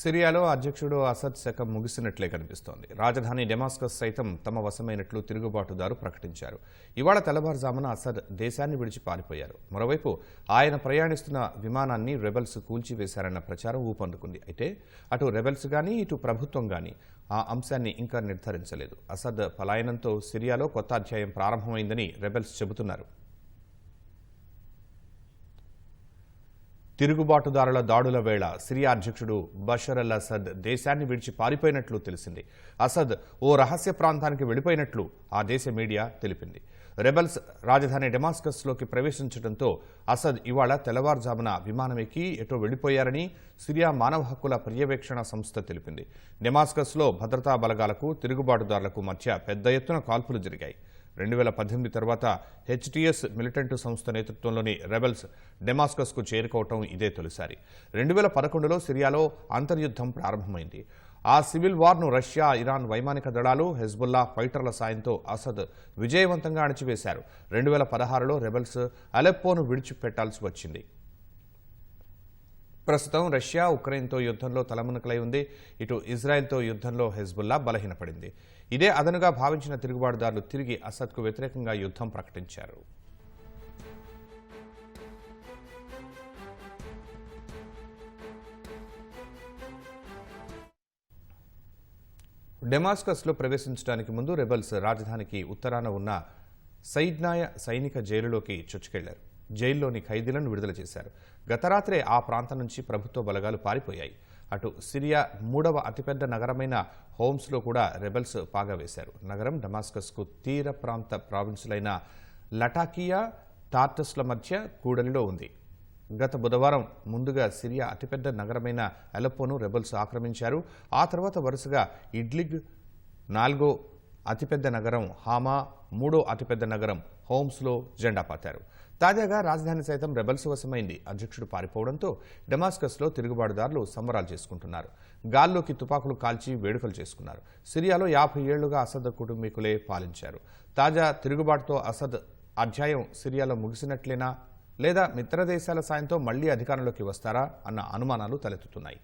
సిరియాలో అధ్యక్షుడు అసద్ శకం ముగిసినట్లే కనిపిస్తోంది. రాజధాని డెమాస్కస్ సైతం తమ వశమైనట్లు తిరుగుబాటుదారు ప్రకటించారు. ఇవాళ తెల్లవారుజామున అసద్ దేశాన్ని విడిచి పారిపోయారు. మరోవైపు ఆయన ప్రయాణిస్తున్న విమానాన్ని రెబెల్స్ కూల్చివేశారన్న ప్రచారం ఊపందుకుంది. అయితే అటు రెబెల్స్ కానీ ఇటు ప్రభుత్వం కానీ ఆ అంశాన్ని ఇంకా నిర్ధారించలేదు. అసద్ పలాయనంతో సిరియాలో కొత్త అధ్యాయం ప్రారంభమైందని రెబెల్స్ చెబుతున్నారు. తిరుగుబాటుదారుల దాడుల వేళ సిరియా అధ్యక్షుడు బషర్ అల్ అసద్ దేశాన్ని విడిచి పారిపోయినట్లు తెలిసింది. అసద్ ఓ రహస్య ప్రాంతానికి వెళ్ళిపోయినట్లు ఆ దేశ మీడియా తెలిపింది. రెబల్స్ రాజధాని డెమాస్కస్లోకి ప్రవేశించడంతో అసద్ ఇవాళ తెల్లవారుజామున విమానం ఎక్కి ఎటో వెళ్ళిపోయారని సిరియా మానవ హక్కుల పర్యవేక్షణ సంస్థ తెలిపింది. డెమాస్కస్లో భద్రతా బలగాలకు తిరుగుబాటుదారులకు మధ్య పెద్ద ఎత్తున కాల్పులు జరిగాయి. రెండు వేల పద్దెనిమిది తర్వాత హెచ్టీఎస్ మిలిటెంట్ సంస్థ నేతృత్వంలోని రెబెల్స్ డెమాస్కస్కు చేరుకోవటం ఇదే తొలిసారి. రెండు వేల పదకొండులో సిరియాలో అంతర్యుద్ధం ప్రారంభమైంది. ఆ సివిల్ వార్ను రష్యా ఇరాన్ వైమానిక దళాలు హెజ్బుల్లా ఫైటర్ల సాయంతో అసద్ విజయవంతంగా అణచివేశారు. రెండు వేల పదహారులో రెబెల్స్ అలెప్పోను విడిచిపెట్టాల్సి వచ్చింది. ప్రస్తుతం రష్యా ఉక్రెయిన్తో యుద్ధంలో తలమునకలై ఉంది. ఇటు ఇజ్రాయెల్తో యుద్ధంలో హెజ్బుల్లా బలహీనపడింది. ఇదే అదనుగా భావించిన తిరుగుబాటుదారులు తిరిగి అసద్కు వ్యతిరేకంగా యుద్ధం ప్రకటించారు. డెమాస్కస్లో ప్రవేశించడానికి ముందు రెబల్స్ రాజధానికి ఉత్తరాన ఉన్న సైడ్నాయ సైనిక జైలులోకి చొచ్చుకెళ్ళారు. జైల్లోని ఖైదీలను విడుదల చేశారు. గత రాత్రే ఆ ప్రాంతం నుంచి ప్రభుత్వ బలగాలు పారిపోయాయి. అటు సిరియా మూడవ అతిపెద్ద నగరమైన హోమ్స్లో కూడా రెబెల్స్ పాగా వేశారు. నగరం డమాస్కస్కు తీర ప్రాంత ప్రావిన్సులైన లటాకియా టార్టస్ల మధ్య కూడలిలో ఉంది. గత బుధవారం ముందుగా సిరియా అతిపెద్ద నగరమైన అలెప్పోను రెబల్స్ ఆక్రమించారు. ఆ తర్వాత వరుసగా ఇడ్లిగ్ నాల్గో అతిపెద్ద నగరం హామా మూడో అతిపెద్ద నగరం హోమ్స్లో జెండా పాతారు తాజాగా రాజధాని సైతం రెబల్స్ వశమైంది. అధ్యక్షుడు పారిపోవడంతో డెమాస్కస్లో తిరుగుబాటుదారులు సంబరాలు చేసుకుంటున్నారు. గాల్లోకి తుపాకులు కాల్చి వేడుకలు చేసుకున్నారు. సిరియాలో యాభై ఏళ్ళుగా అసద్ కుటుంబీకులే పాలించారు. తాజా తిరుగుబాటుతో అసద్ అధ్యాయం సిరియాలో ముగిసినట్లేనా? లేదా మిత్రదేశాల సాయంతో మళ్ళీ అధికారంలోకి వస్తారా? అన్న అనుమానాలు తలెత్తుతున్నాయి.